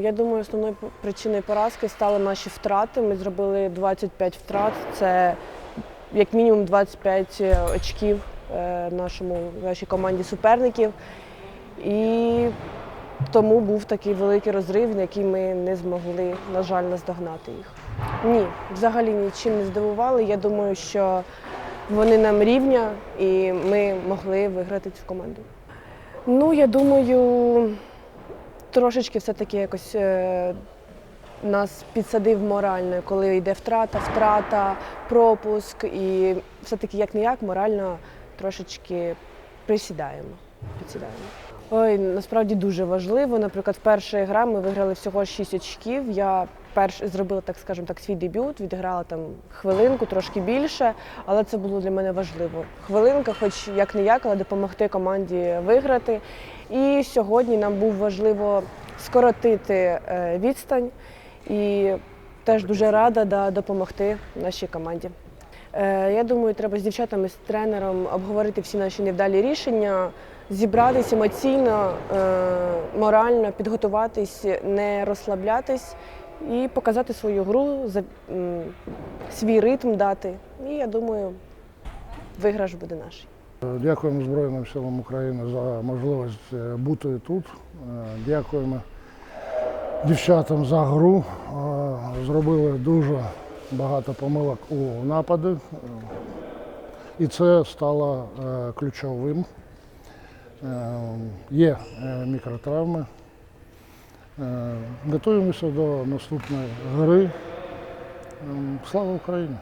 Я думаю, основною причиною поразки стали наші втрати. Ми зробили 25 втрат. Це як мінімум 25 очків е, нашому нашій команді суперників. І тому був такий великий розрив, на який ми не змогли, на жаль, наздогнати їх. Ні, взагалі нічим не здивували. Я думаю, що вони нам рівня і ми могли виграти цю команду. Ну, я думаю, трошечки все-таки якось е, нас підсадив морально, коли йде втрата, втрата, пропуск, і все-таки як не як морально трошечки присідаємо. Підсідаємо. Ой, насправді дуже важливо. Наприклад, перша гра ми виграли всього 6 очків. Я перш зробила, так скажемо так, свій дебют, відіграла там хвилинку, трошки більше, але це було для мене важливо. Хвилинка, хоч як не як, але допомогти команді виграти. І сьогодні нам був важливо скоротити е, відстань і теж дуже рада да, допомогти нашій команді. Е, Я думаю, треба з дівчатами, з тренером обговорити всі наші невдалі рішення, зібратися емоційно, е, морально, підготуватись, не розслаблятись і показати свою гру, свій ритм дати. І я думаю, виграш буде наш. Дякуємо Збройним силам України за можливість е, бути тут. Е, Дякуємо дівчатам за гру. Е, Зробили дуже багато помилок у нападі. Е, І це стало е, ключовим. Е, Є е, мікротравми. Е, Готуємося до наступної гри. Ем, Слава Україні!